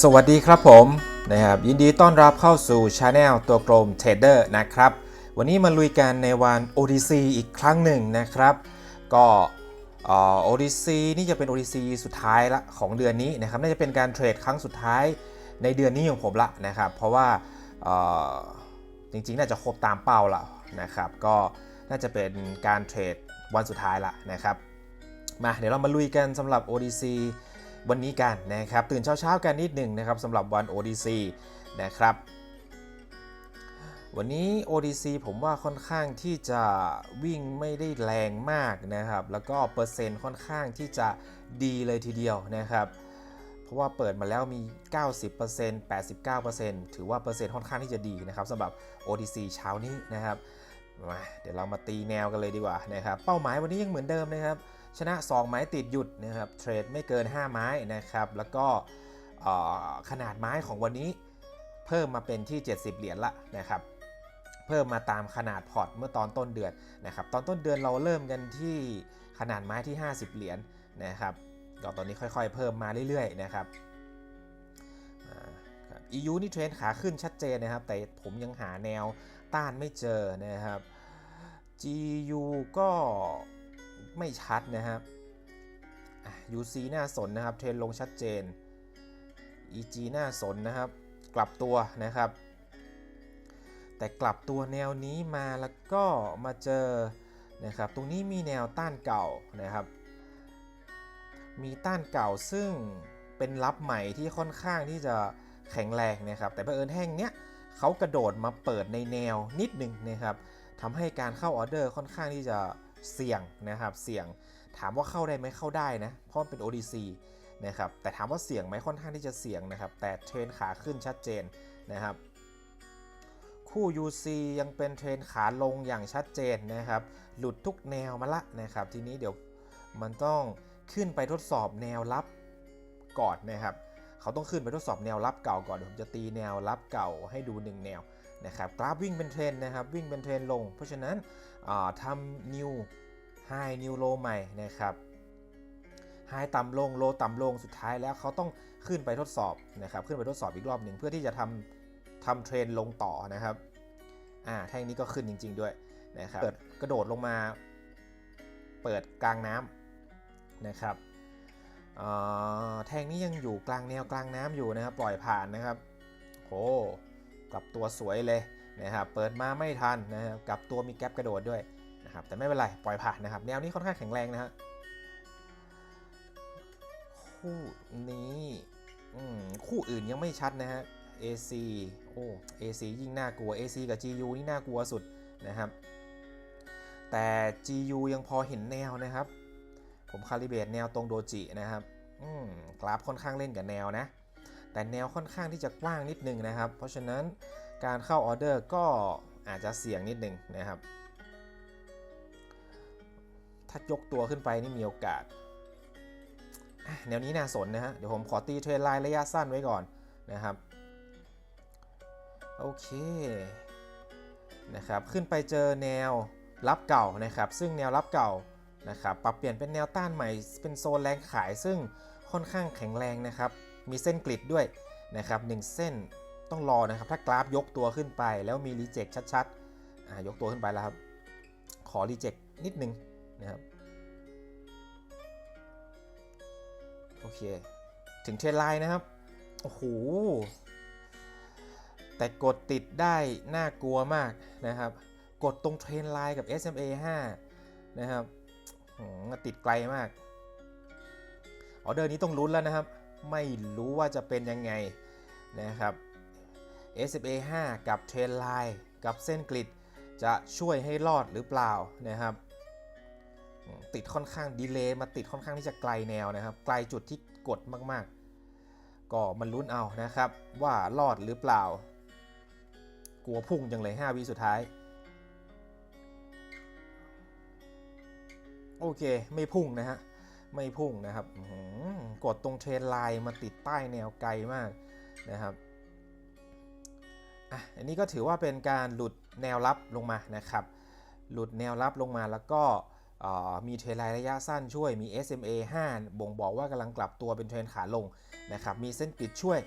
สวัสดีครับผมนะครับยินดีต้อนรับเข้าสู่ช anel ตัวกลมเทรดเดอร์นะครับ วันนี้มาลุยกันในวัน ODC อีกครั้งหนึ่งนะครับ ก็เอ่อ ODC นี่จะเป็น ODC สุดท้ายละของเดือนนี้นะครับน่าจะเป็นการเทรดครั้งสุดท้ายในเดือนนี้ของผมละนะครับ เพราะว่าจริงๆ น่าจะครบตามเป้าละนะครับ ก็น่าจะเป็นการเทรดวันสุดท้ายละนะครับ มาเดี๋ยวเรามาลุยกันสำหรับ ODC วันนี้กันนะครับ ตื่นเช้าๆกันนิดหนึ่งนะครับสำหรับวัน ODC นะครับ วันนี้ ODC ผมว่าค่อนข้างที่จะวิ่งไม่ได้แรงมากนะครับ แล้วก็เปอร์เซ็นต์ค่อนข้างที่จะดีเลยทีเดียวนะครับเพราะว่าเปิดมาแล้วมี 90% 89%ถือว่าเปอร์เซ็นต์ค่อนข้างที่จะดีนะครับสำหรับ ODC เช้านี้นะครับ มาเดี๋ยวเรามาตีแนวกันเลยดีกว่านะครับ เป้าหมายวันนี้ยังเหมือนเดิมนะครับ ชนะ 2 ไม้ติดหยุดนะครับเทรดไม่เกิน 5 ไม้นะครับแล้วก็ขนาดไม้ของวันนี้เพิ่มมาเป็นที่ 70 เหรียญละนะครับเพิ่มมาตามขนาดพอร์ตเมื่อตอนต้นเดือนนะครับตอนต้นเดือนเราเริ่มกันที่ขนาดไม้ที่ 50 เหรียญนะครับก็ตอนนี้ค่อยๆ เพิ่มมาเรื่อยๆนะครับอ่าครับ EU นี่เทรนขาขึ้นชัดเจนนะครับ แต่ผมยังหาแนวต้านไม่เจอนะครับ GU ก็ ไม่ชัดนะครับอะ UC น้าสนนะครับ เทรนลงชัดเจน EG หน้าสนนะครับ กลับตัวนะครับ แต่กลับตัวแนวนี้มาแล้วก็มาเจอนะครับ ตรงนี้มีแนวต้านเก่านะครับ มีต้านเก่าซึ่งเป็นรับใหม่ที่ค่อนข้างที่จะแข็งแรงนะครับ แต่เผอิญแห้งเนี้ยเขากระโดดมาเปิดในแนวนิดหนึ่งนะครับทำให้การเข้าออเดอร์ค่อนข้างที่จะ เสี่ยงนะครับ เสี่ยงถามว่าเข้าได้ไหมเข้าได้นะ เพราะมันเป็น ODC นะครับ แต่ถามว่าเสี่ยงไหมค่อนข้างที่จะเสี่ยงนะครับ แต่เทรนขาขึ้นชัดเจนนะครับ คู่ UC ยังเป็นเทรนขาลงอย่างชัดเจนนะครับ หลุดทุกแนวมาละนะครับ ทีนี้เดี๋ยวมันต้องขึ้นไปทดสอบแนวรับก่อนนะครับ เขาต้องขึ้นไปทดสอบแนวรับเก่าก่อนเดี๋ยวผมจะตีแนวรับเก่าให้ดู1แนว นะครับกราฟวิ่งเป็นเทรนนะครับวิ่งเป็นเทรนลง เพราะฉะนั้นทำนิวไฮนิวโลใหม่นะครับไฮต่ำลงโลต่ำลงสุดท้ายแล้วเขาต้องขึ้นไปทดสอบนะครับขึ้นไปทดสอบอีกรอบหนึ่งเพื่อที่จะทำทำเทรนลงต่อนะครับอ่าแท่งนี้ก็ขึ้นจริง ๆด้วยนะครับเปิดกระโดดลงมาเปิดกลางน้ำนะครับแท่งนี้ยังอยู่กลางแนวกลางน้ำอยู่นะครับปล่อยผ่านนะครับโอ้ กลับตัวสวยเลยนะครับเปิดมาไม่ทันนะครับกลับตัวมีแก๊ปกระโดดด้วยนะครับแต่ไม่เป็นไรปล่อยผ่านนะครับแนวนี้ค่อนข้างแข็งแรงนะฮะคู่นี้อืมคู่อื่นยังไม่ชัดนะฮะ AC โอ้ AC ยิ่งน่ากลัว AC กับ GU นี่น่ากลัวสุดนะครับ แต่ GU ยังพอเห็นแนวนะครับ ผมคาลิเบตแนวตรงโดจินะครับอืมกราฟค่อนข้างเล่นกับแนวนะ แต่แนวค่อนข้างที่จะกว้างนิดนึงนะครับ เพราะฉะนั้นการเข้าออเดอร์ก็อาจจะเสี่ยงนิดนึงนะครับ ถ้ายกตัวขึ้นไปนี่มีโอกาส แนวนี้น่าสนนะฮะ เดี๋ยวผมขอตีเทรนไลน์ระยะสั้นไว้ก่อนนะครับ โอเคนะครับ ขึ้นไปเจอแนวรับเก่านะครับ ซึ่งแนวรับเก่านะครับ ปรับเปลี่ยนเป็นแนวต้านใหม่ เป็นโซนแรงขายซึ่งค่อนข้างแข็งแรงนะครับ มีเส้นกริดด้วยนะครับหนึ่งเส้นต้องรอนะครับถ้ากราฟยกตัวขึ้นไป แล้วมีรีเจ็คชัดๆยกตัวขึ้นไปแล้วครับ ขอรีเจ็คนิดนึงนะครับโอเค ถึงเทรนไลน์นะครับ โอ้โห แต่กดติดได้น่ากลัวมากนะครับ กดตรงเทรนไลน์กับ SMA 5 นะครับหืมติดไกลมาก ออเดอร์นี้ต้องลุ้นแล้วนะครับ ไม่รู้ว่าจะเป็นยังไงนะครับ SMA 5 กับเทรนไลน์กับเส้นกริดจะช่วยให้รอดหรือเปล่านะครับ ติดค่อนข้างดีเลย์มาติดค่อนข้างที่จะไกลแนวนะครับ ไกลจุดที่กดมากๆ ก็มันลุ้นเอานะครับ ว่ารอดหรือเปล่า กลัวพุ่งจังเลย 5วิสุดท้าย โอเค ไม่พุ่งนะฮะ ไม่พุ่งนะครับหือกดตรงเทรนไลน์มาติดใต้แนวไกลมากนะครับอะอันนี้ก็ถือว่าเป็นการหลุดแนวรับลงมานะครับ หลุดแนวรับลงมาแล้วก็มีเทรนไลน์ระยะสั้นช่วยมี SMA 5 บ่งบอกว่ากำลังกลับตัวเป็นเทรนขาลงนะครับ มีเส้นกริดช่วย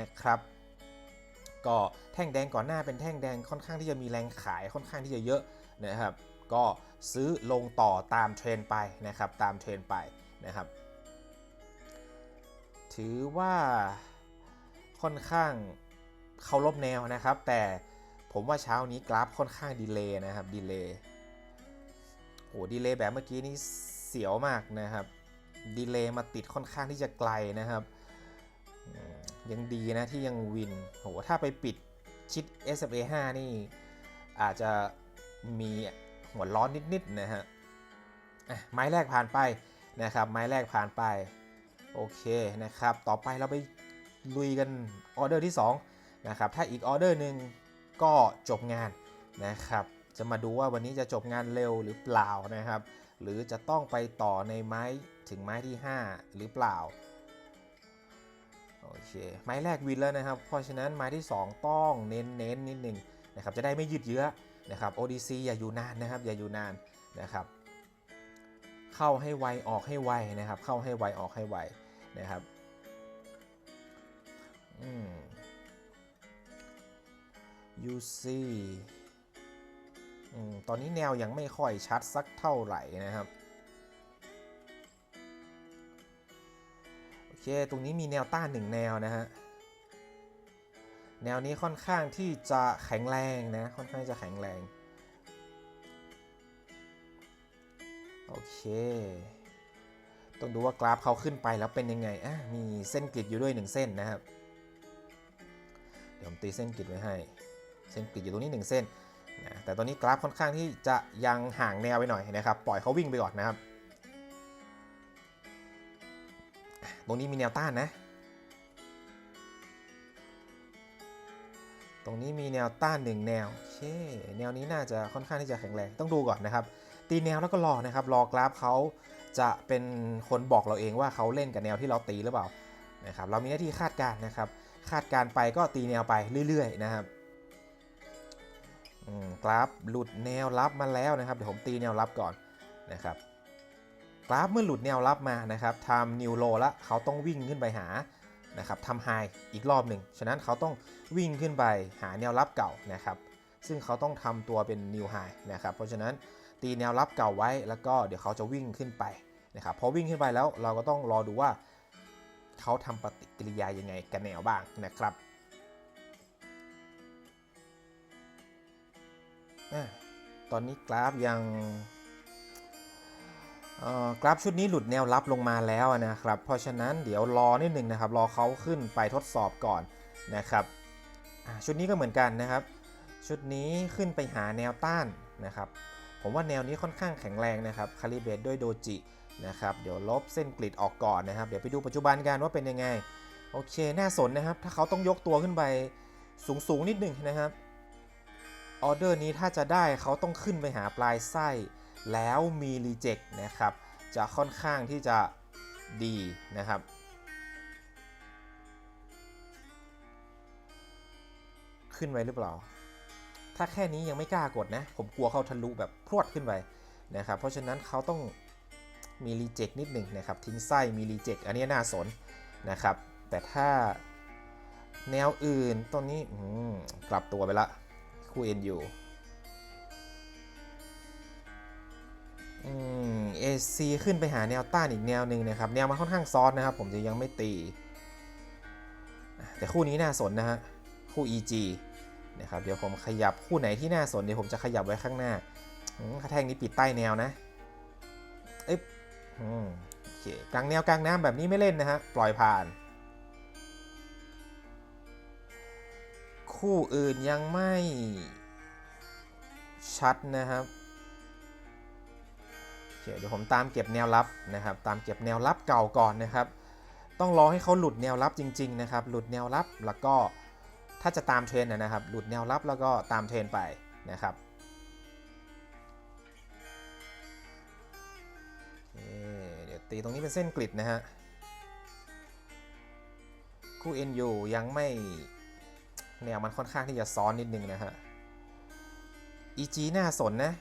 นะครับ ก็แท่งแดงก่อนหน้าเป็นแท่งแดงค่อนข้างที่จะมีแรงขายค่อนข้างที่จะเยอะนะครับ ก็ซื้อลงต่อตามเทรนไปนะครับ ตามเทรนไป นะครับ ถือว่าค่อนข้างเคารพแนวนะครับ แต่ผมว่าเช้านี้กราฟค่อนข้างดีเลย์นะครับดีเลย์โอ้ดีเลย์แบบเมื่อกี้นี่เสียวมากนะครับดีเลย์มาติดค่อนข้างที่จะไกลนะครับ ยังดีนะที่ยังวินโหถ้าไปปิดชิด SMA 5 นี่ อาจจะมีหัวร้อนนิด ๆ นะฮะไม้แรกผ่านไป นะครับไม้แรกผ่านไปโอเคนะครับต่อไปเราไปลุยกันออเดอร์ที่2นะครับถ้าอีกออเดอร์หนึ่งก็จบงานนะครับจะมาดูว่าวันนี้จะจบงานเร็วหรือเปล่านะครับ หรือจะต้องไปต่อในไม้ถึงไม้ที่ 5 หรือเปล่าโอเคไม้แรกวินแล้วนะครับ เพราะฉะนั้นไม้ที่ 2 ต้องเน้นเน้นนิดหนึ่งนะครับจะได้ไม่ยืดเยื้อนะครับ ODC อย่าอยู่นานนะครับอย่าอยู่นานนะครับ เข้าให้ไวออกให้ไวนะครับ เข้าให้ไวออกให้ไวนะครับอืม UC อืมตอนนี้แนวยังไม่ค่อยชัดสักเท่าไหร่นะครับโอเคตรงนี้มีแนวต้านหนึ่งแนวนะฮะแนวนี้ค่อนข้างที่จะแข็งแรงนะค่อนข้างจะแข็งแรง โอเค ต้องดูว่ากราฟเขาขึ้นไปแล้วเป็นยังไงอะมีเส้นกริดอยู่ด้วยหนึ่งเส้นนะครับ เดี๋ยวผมตีเส้นกริดไว้ให้ เส้นกริดอยู่ตรงนี้หนึ่งเส้นนะแต่ตอนนี้กราฟค่อนข้างที่จะยังห่างแนวไปหน่อยนะครับ ปล่อยเขาวิ่งไปก่อนนะครับ ตรงนี้มีแนวต้านนะ ตรงนี้มีแนวต้านหนึ่งแนวโอเคแนวนี้น่าจะค่อนข้างที่จะแข็งแรง ต้องดูก่อนนะครับ ตีแนวแล้วก็รอนะครับรอกราฟเขาจะเป็นคนบอกเราเองว่าเขาเล่นกับแนวที่เราตีหรือเปล่านะครับเรามีหน้าที่คาดการณ์นะครับ คาดการณ์ไปก็ตีแนวไปเรื่อยๆนะครับกราฟหลุดแนวรับมาแล้วนะครับเดี๋ยวผมตีแนวรับก่อนนะครับกราฟเมื่อหลุดแนวรับมานะครับทำนิวโลแล้วเขาต้องวิ่งขึ้นไปหานะครับทำไฮอีกรอบหนึ่งฉะนั้นเขาต้องวิ่งขึ้นไปหาแนวรับเก่านะครับ ซึ่งเขาต้องทำตัวเป็นนิวไฮนะครับ เพราะฉะนั้น ตีแนวรับเก่าไว้ แล้วก็เดี๋ยวเขาจะวิ่งขึ้นไปนะครับพอวิ่งขึ้นไปแล้วเราก็ต้องรอดูว่าเขาทำปฏิกิริยายังไงกับแนวบ้างนะครับตอนนี้กราฟยังกราฟชุดนี้หลุดแนวรับลงมาแล้วนะครับ เพราะฉะนั้นเดี๋ยวรอนิดหนึ่งนะครับ รอเขาขึ้นไปทดสอบก่อนนะครับชุดนี้ก็เหมือนกันนะครับ ชุดนี้ขึ้นไปหาแนวต้านนะครับ ผมว่าแนวนี้ค่อนข้างแข็งแรงนะครับคาลิเบตด้วยโดจินะครับเดี๋ยวลบเส้นกริดออกก่อนนะครับ เดี๋ยวไปดูปัจจุบันกันว่าเป็นยังไง โอเค น่าสนนะครับ ถ้าเขาต้องยกตัวขึ้นไปสูงสูงๆนิดหนึ่งนะครับออเดอร์นี้ถ้าจะได้เขาต้องขึ้นไปหาปลายไส้แล้วมีรีเจ็คนะครับ จะค่อนข้างที่จะดีนะครับขึ้นไว้หรือเปล่า ถ้าแค่นี้ยังไม่กล้ากดนะ ผมกลัวเขาทะลุแบบพรวดขึ้นไปนะครับ เพราะฉะนั้นเขาต้องมีรีเจ็คนิดหนึ่งนะครับ ทิ้งไส้มีรีเจ็คอันนี้น่าสนนะครับ แต่ถ้าแนวอื่นตอนนี้กลับตัวไปละคู่เอ็นยู่อืม AC ขึ้นไปหาแนวต้านอีกแนวหนึ่งนะครับ แนวมันค่อนข้างซอสนะครับ ผมจะยังไม่ตี แต่คู่นี้น่าสนนะฮะ คู่ EG นะครับเดี๋ยวผมขยับคู่ไหนที่น่าสนเดี๋ยวผมจะขยับไว้ข้างหน้าอืมแท่งนี้ปิดใต้แนวนะเอ๊ะโอเคกลางแนวกลางน้ำแบบนี้ไม่เล่นนะฮะปล่อยผ่าน คู่อื่นยังไม่ชัดนะครับเคเดี๋ยวผมตามเก็บแนวรับนะครับ ตามเก็บแนวรับเก่าก่อนนะครับ ต้องรอให้เขาหลุดแนวรับจริง ๆ นะครับ หลุดแนวรับแล้วก็ ถ้าจะตามเทรนนะครับ หลุดแนวรับแล้วก็ตามเทรนไปนะครับเเดี๋ยวตีตรงนี้เป็นเส้นกริดนะฮะ คู่ NU ยังไม่แนวมันค่อนข้างที่จะซ้อนนิดนึงนะฮะ EG น่าสนนะ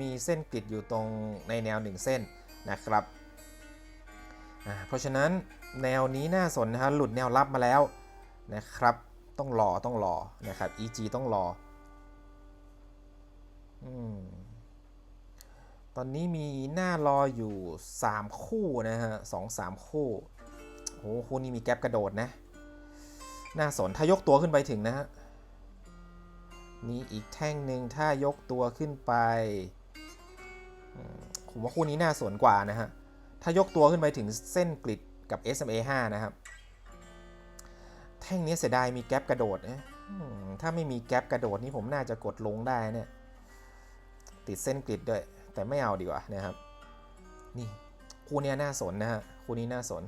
มีเส้นกริดอยู่ตรงในแนว 1 เส้นนะครับเพราะฉะนั้นแนวนี้น่าสนนะฮะหลุดแนวรับมาแล้วนะครับ ต้องรอต้องรอนะครับ EG ต้องรออตอนนี้มีหน้ารออยู่ 3 คู่นะฮะสองสามคู่โอ้โหคู่นี้มีแก๊ปกระโดดนะ น่าสนถ้ายกตัวขึ้นไปถึงนะฮะมีอีกแท่งหนึ่งถ้ายกตัวขึ้นไปผมว่าคู่นี้น่าสนกว่านะฮะ ถ้ายกตัวขึ้นไปถึงเส้นกริดกับ SMA 5 นะครับ แท่งนี้เสียดายมีแก๊ปกระโดดนะถ้าไม่มีแก๊ปกระโดดนี่ผมน่าจะกดลงได้เนี่ย ติดเส้นกริดด้วย แต่ไม่เอาดีกว่านะครับ นี่คู่นี้น่าสนนะฮะคู่นี้น่าสน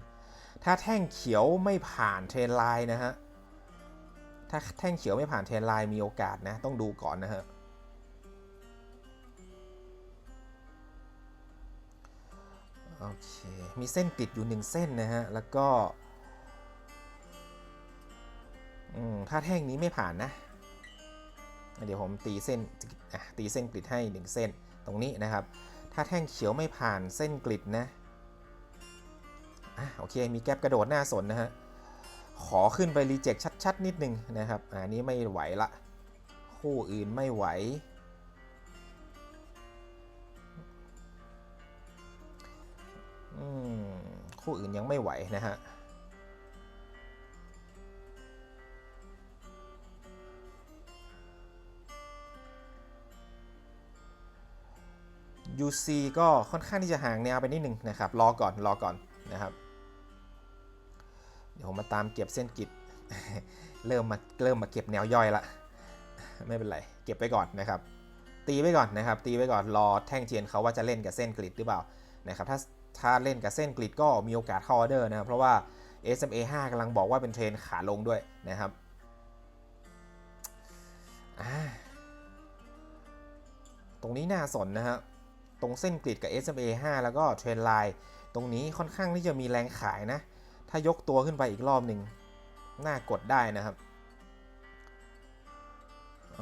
ถ้าแท่งเขียวไม่ผ่านเทรนไลน์นะฮะถ้าแท่งเขียวไม่ผ่านเทรนไลน์มีโอกาสนะ ต้องดูก่อนนะฮะโอเค มีเส้นติดอยู่หนึ่งเส้นนะฮะ แล้วก็ ถ้าแท่งนี้ไม่ผ่านนะ เดี๋ยวผมตีเส้นตีเส้นกริดให้หนึ่งเส้นตรงนี้นะครับ ถ้าแท่งเขียวไม่ผ่านเส้นกริดนะอโอเค มีแก๊ปกระโดดหน้าสนนะฮะ ขอขึ้นไปรีเจ็คชัด ๆ นิดนึงนะครับ อันนี้ไม่ไหวละ คู่อื่นไม่ไหวอืมคู่อื่นยังไม่ไหวนะฮะ UC ก็ค่อนข้างที่จะห่างแนวไปนิดนึงนะครับ รอก่อนรอก่อนนะครับ เดี๋ยวผมมาตามเก็บเส้นกิดเริ่มมาเริ่มมาเก็บแนวย่อยละ ไม่เป็นไร เก็บไปก่อนนะครับ ตีไว้ก่อนนะครับ ตีไว้ก่อนรอแท่งเทียนเขาว่าจะเล่นกับเส้นกริดหรือเปล่านะครับถ้าถ้าเล่นกับเส้นกริดก็มีโอกาสเข้าออเดอร์นะครับเพราะว่า SMA 5กำลังบอกว่าเป็นเทรนขาลงด้วยนะครับตรงนี้น่าสนนะฮะ ตรงเส้นกริดกับ SMA 5 แล้วก็เทรนไลน์ตรงนี้ค่อนข้างที่จะมีแรงขายนะ ถ้ายกตัวขึ้นไปอีกรอบหนึ่งน่ากดได้นะครับเ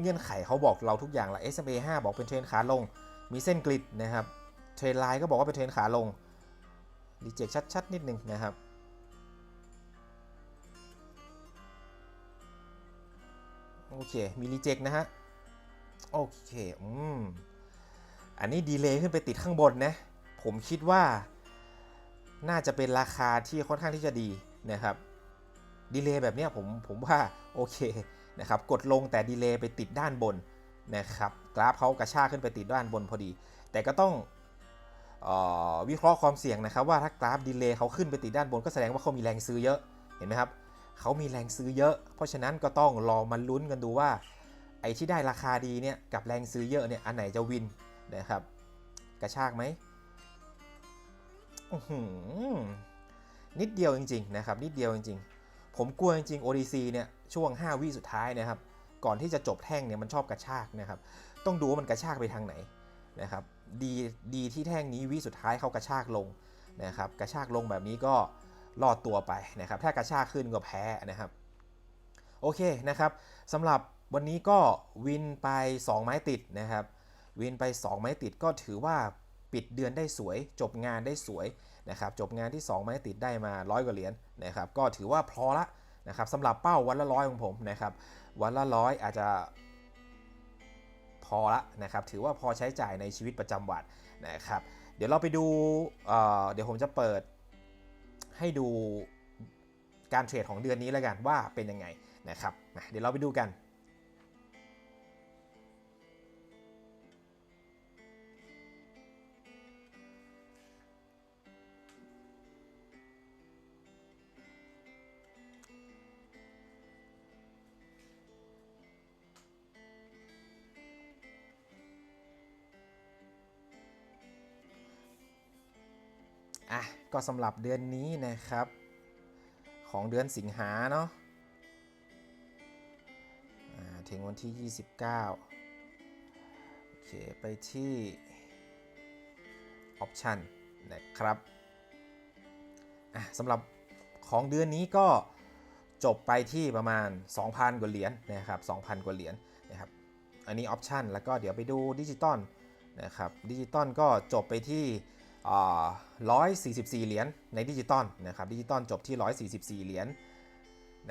เงื่อนไขเขาบอกเราทุกอย่างละ SMA 5 บอกเป็นเทรนขาลง มีเส้นกริดนะครับ เทรนไลน์ก็บอกว่าเป็นเทรนขาลงรีเจ็คชัดๆ นิดนึงนะครับโอเค มีรีเจ็คนะฮะ โอเค อืม อันนี้ดีเลย์ขึ้นไปติดข้างบนนะ ผมคิดว่าน่าจะเป็นราคาที่ค่อนข้างที่จะดีนะครับ ดีเลย์แบบนี้ผมผมว่าโอเคนะครับ กดลงแต่ดีเลย์ไปติดด้านบนนะครับกราฟเขากระชากขึ้นไปติดด้านบนพอดี แต่ก็ต้องออวิเคราะห์ความเสี่ยงนะครับ ว่าถ้ากราฟดีเลย์เขาขึ้นไปติดด้านบนก็แสดงว่าเขามีแรงซื้อเยอะเห็นไหมครับเขามีแรงซื้อเยอะ เพราะฉะนั้นก็ต้องรอมาลุ้นกันดูว่า ไอ้ที่ได้ราคาดีเนี่ยกับแรงซื้อเยอะเนี่ยอันไหนจะวิน นะครับ กระชากไหมนิดเดียวจริงๆนะครับนิดเดียวจริงๆ ผมกลัวจริงๆ ODC เนี่ยช่วง 5 วิสุดท้ายนะครับ ก่อนที่จะจบแท่งเนี่ยมันชอบกระชากนะครับ ต้องดูว่ามันกระชากไปทางไหนนะครับ ดีดีที่แท่งนี้วิสุดท้ายเขากระชากลงนะครับ กระชากลงแบบนี้ก็รอดตัวไปนะครับ ถ้ากระชากขึ้นก็แพ้นะครับโอเคนะครับสำหรับวันนี้ก็วินไป 2 ไม้ติดนะครับ วินไป 2 ไม้ติดก็ถือว่าปิดเดือนได้สวย จบงานได้สวยนะครับจบงานที่ 2 ไม้ติดได้มาร้อยกว่าเหรียญนะครับก็ถือว่าพอละนะครับสำหรับเป้าวันละร้อยของผมนะครับวันละร้อยอาจจะพอละนะครับถือว่าพอใช้จ่ายในชีวิตประจำวันนะครับเดี๋ยวเราไปดูเเดี๋ยวผมจะเปิดให้ดูการเทรดของเดือนนี้แล้วกันว่าเป็นยังไงนะครับเดี๋ยวเราไปดูกัน อะก็สำหรับเดือนนี้นะครับ ของเดือนสิงหาเนาะถึงวันที่ 29 โอเค ไปที่ Option นะครับสำหรับของเดือนนี้ก็จบไปที่ประมาณ 2,000 กว่าเหรียญนะครับ 2,000 กว่าเหรียญนะครับ อันนี้ออปชันแล้วก็เดี๋ยวไปดูดิจิตอลนะครับดิจิตอลก็จบไปที่ 144 เหรียญในดิจิตอลนะครับดิจิตอลจบที่ 144 เหรียญ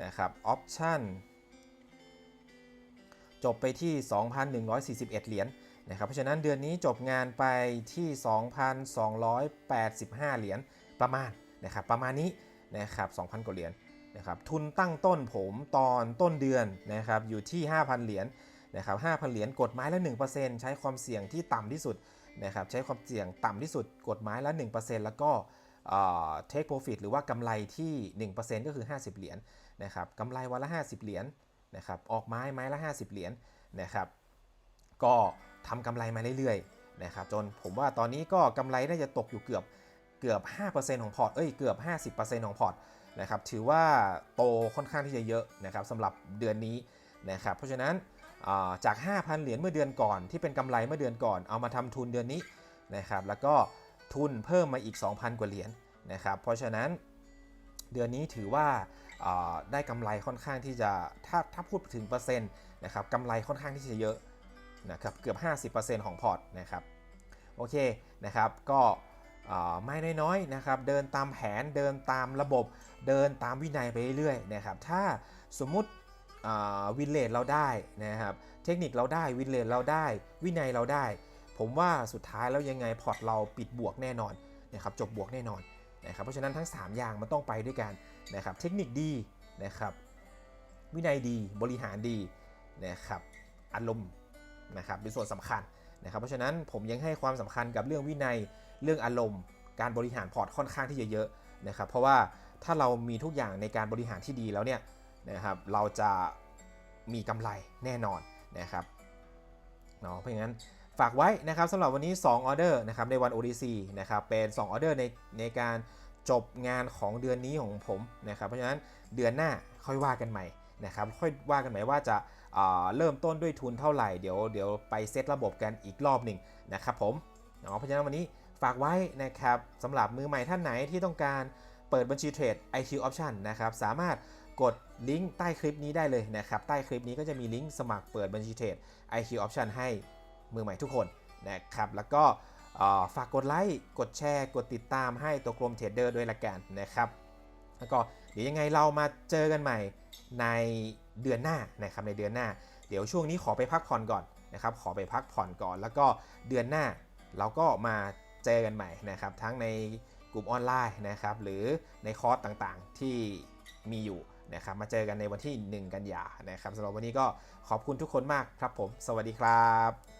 นะครับออปชันจบไปที่ 2,141 เหรียญนะครับเพราะฉะนั้นเดือนนี้จบงานไปที่ 2,285 เหรียญประมาณนะครับประมาณนี้นะครับ2,000 กว่าเหรียญนะครับทุนตั้งต้นผมตอนต้นเดือนนะครับอยู่ที่ 5,000 เหรียญนะครับ5,000 เหรียญกดไม้ละ 1%ใช้ความเสี่ยงที่ต่ำที่สุด นะครับใช้ความเสี่ยงต่ำที่สุดกดไม้ละ 1%แล้วก็เทคโปรฟิตหรือว่ากำไรที่ 1%ก็คือ 50 เหรียญนะครับกำไรวันละ 50 เหรียญนะครับออกไม้ไม้ละ 50 เหรียญนะครับก็ทำกำไรมาเรื่อยๆนะครับจนผมว่าตอนนี้ก็กำไรน่าจะตกอยู่เกือบเกือบ 5%ของพอร์ตเอ้ยเกือบ 50%ของพอร์ตนะครับถือว่าโตค่อนข้างที่จะเยอะนะครับสำหรับเดือนนี้นะครับเพราะฉะนั้น จาก 5,000 เหรียญเมื่อเดือนก่อน ที่เป็นกำไรเมื่อเดือนก่อนเอามาทำทุนเดือนนี้นะครับแล้วก็ทุนเพิ่มมาอีก 2,000 กว่าเหรียญนะครับเพราะฉะนั้นเดือนนี้ถือว่าได้กำไรค่อนข้างที่จะถ้าถ้าพูดถึงเปอร์เซ็นต์นะครับกำไรค่อนข้างที่จะเยอะนะครับเกือบ 50%ของพอร์ตนะครับโอเคนะครับก็ไม่น้อยๆนะครับเดินตามแผนเดินตามระบบเดินตามวินัยไปเรื่อยๆนะครับถ้าสมมุติ วินเลทเราได้นะครับ เทคนิคเราได้วินเลทเราได้ วินัยเราได้ ผมว่าสุดท้ายแล้วยังไงพอร์ตเราปิดบวกแน่นอนนะครับจบบวกแน่นอนนะครับเพราะฉะนั้นทั้ง 3 อย่างมันต้องไปด้วยกันนะครับเทคนิคดีนะครับวินัยดีบริหารดีนะครับอารมณ์นะครับเป็นส่วนสำคัญนะครับเพราะฉะนั้นผมยังให้ความสำคัญกับเรื่องวินัยเรื่องอารมณ์ การบริหารพอร์ตค่อนข้างที่จะเยอะนะครับเพราะว่าถ้าเรามีทุกอย่างในการบริหารที่ดีแล้วเนี่ย นะครับ เราจะมีกำไรแน่นอนนะครับเนาะเพราะงั้นฝากไว้นะครับสำหรับวันนี้ 2 ออเดอร์นะครับในวัน ODC นะครับเป็น 2 ออเดอร์ในในการจบงานของเดือนนี้ของผมนะครับ เพราะฉะนั้นเดือนหน้าค่อยว่ากันใหม่นะครับค่อยว่ากันใหม่ว่าจะอ่าเริ่มต้นด้วยทุนเท่าไหร่เดี๋ยวเดี๋ยวไปเซตระบบกันอีกรอบหนึ่งนะครับผมเนาะเพราะฉะนั้นวันนี้ฝากไว้นะครับสำหรับมือใหม่ท่านไหนที่ต้องการเปิดบัญชีเทรด IQ Option นะครับสามารถ กดลิงก์ใต้คลิปนี้ได้เลยนะครับ ใต้คลิปนี้ก็จะมีลิงก์สมัครเปิดบัญชีเทรด IQ Option ให้มือใหม่ทุกคนนะครับ แล้วก็ฝากกดไลค์ กดแชร์ กดติดตามให้ตัวกลมเทรดเดอร์ด้วยละกันนะครับ แล้วก็เดี๋ยวยังไงเรามาเจอกันใหม่ในเดือนหน้านะครับ ในเดือนหน้า เดี๋ยวช่วงนี้ขอไปพักผ่อนก่อนนะครับ ขอไปพักผ่อนก่อน แล้วก็เดือนหน้าเราก็มาเจอกันใหม่นะครับ ทั้งในกลุ่มออนไลน์นะครับ หรือในคอร์สต่างๆที่มีอยู่ นะครับมาเจอกันในวันที่ 1 กันยานะครับสำหรับวันนี้ก็ขอบคุณทุกคนมากครับผม สวัสดีครับ